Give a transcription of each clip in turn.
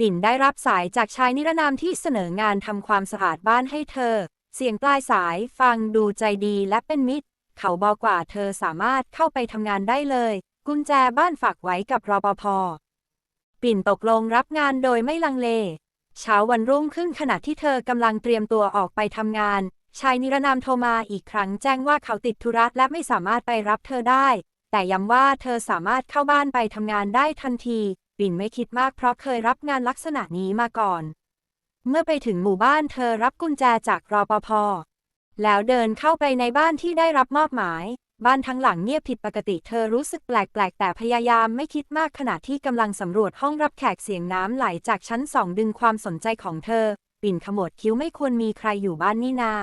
ปิ่นได้รับสายจากชายนิรนามที่เสนองานทำความสะอาดบ้านให้เธอ เสียงปลายสายฟังดูใจดีและเป็นมิตร เขาบอกว่าเธอสามารถเข้าไปทำงานได้เลย กุญแจบ้านฝากไว้กับรปภ ปิ่นตกลงรับงานโดยไม่ลังเล เช้าวันรุ่งขึ้นขณะที่เธอกำลังเตรียมตัวออกไปทำงาน ชายนิรนามโทรมาอีกครั้งแจ้งว่าเขาติดธุระและไม่สามารถไปรับเธอได้ แต่ย้ำว่าเธอสามารถเข้าบ้านไปทำงานได้ทันที ปิ่นไม่คิดมากเพราะเคยรับงานลักษณะนี้มาก่อน เมื่อไปถึงหมู่บ้านเธอรับกุญแจจากรปภ แล้วเดินเข้าไปในบ้านที่ได้รับมอบหมาย บ้านทั้งหลังเงียบผิดปกติเธอรู้สึกแปลกๆ แต่พยายามไม่คิดมากขณะที่กำลังสำรวจห้องรับแขกเสียงน้ำไหลจากชั้นสองดึงความสนใจของเธอ ปิ่นขมวดคิ้วไม่ควรมีใครอยู่บ้านนี่นา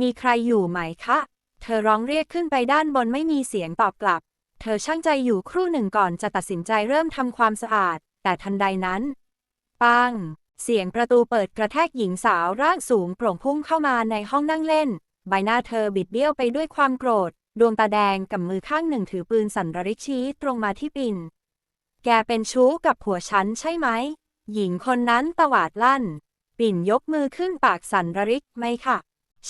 มีใครอยู่ไหมคะ เธอร้องเรียกขึ้นไปด้านบนไม่มีเสียงตอบกลับ ธอช่างใจอยู่ครู่หนึ่งก่อนจะตัดสินใจเริ่มทำความสะอาด แต่ทันใดนั้น ปัง เสียงประตูเปิดกระแทกหญิงสาวร่างสูงโปร่งพุ่งเข้ามาในห้องนั่งเล่น ใบหน้าเธอบิดเบี้ยวไปด้วยความโกรธ ดวงตาแดงกับมือข้างหนึ่งถือปืนสันระริกชี้ตรงมาที่ปิน แกเป็นชู้กับผัวฉันใช่ไหม หญิงคนนั้นตวาดลั่น ปิ่นยกมือขึ้นปากสันระริกไม่ค่ะ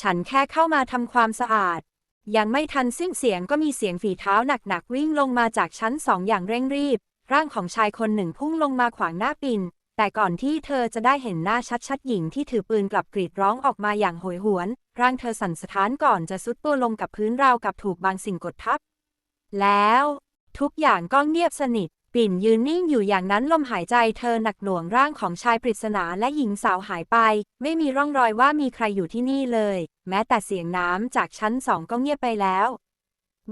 ฉันแค่เข้ามาทำความสะอาด ยังไม่ทันสิ้นเสียงก็มีเสียงฝีเท้าหนักๆวิ่งลงมาจากชั้นสองอย่างเร่งรีบ ร่างของชายคนหนึ่งพุ่งลงมาขวางหน้าปิ่นแต่ก่อนที่เธอจะได้เห็นหน้าชัดๆหญิงที่ถือปืนกลับกรีดร้องออกมาอย่างโหยหวน ร่างเธอสั่นสะท้านก่อนจะซุดตัวลงกับพื้นราวกับถูกบางสิ่งกดทับ แล้ว ทุกอย่างก็เงียบสนิท ปิ่นยืนนิ่งอยู่อย่างนั้นลมหายใจเธอหนักหน่วงร่างของชายปริศนาและหญิงสาวหายไป ไม่มีร่องรอยว่ามีใครอยู่ที่นี่เลย แม้แต่เสียงน้ำจากชั้นสองก็เงียบไปแล้ว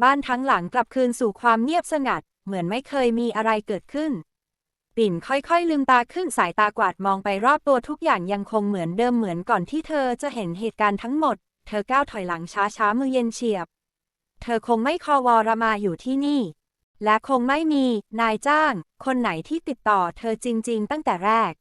บ้านทั้งหลังกลับคืนสู่ความเงียบสงัด เหมือนไม่เคยมีอะไรเกิดขึ้น ปิ่นค่อยๆลืมตาขึ้นสายตากวาดมองไปรอบตัวทุกอย่างยังคงเหมือนเดิมเหมือนก่อนที่เธอจะเห็นเหตุการณ์ทั้งหมด เธอก้าวถอยหลังช้าๆมือเย็นเฉียบ เธอคงไม่คอวอรมาอยู่ที่นี่ และคงไม่มีนายจ้าง คนไหนที่ติดต่อเธอจริง ๆ ตั้งแต่แรก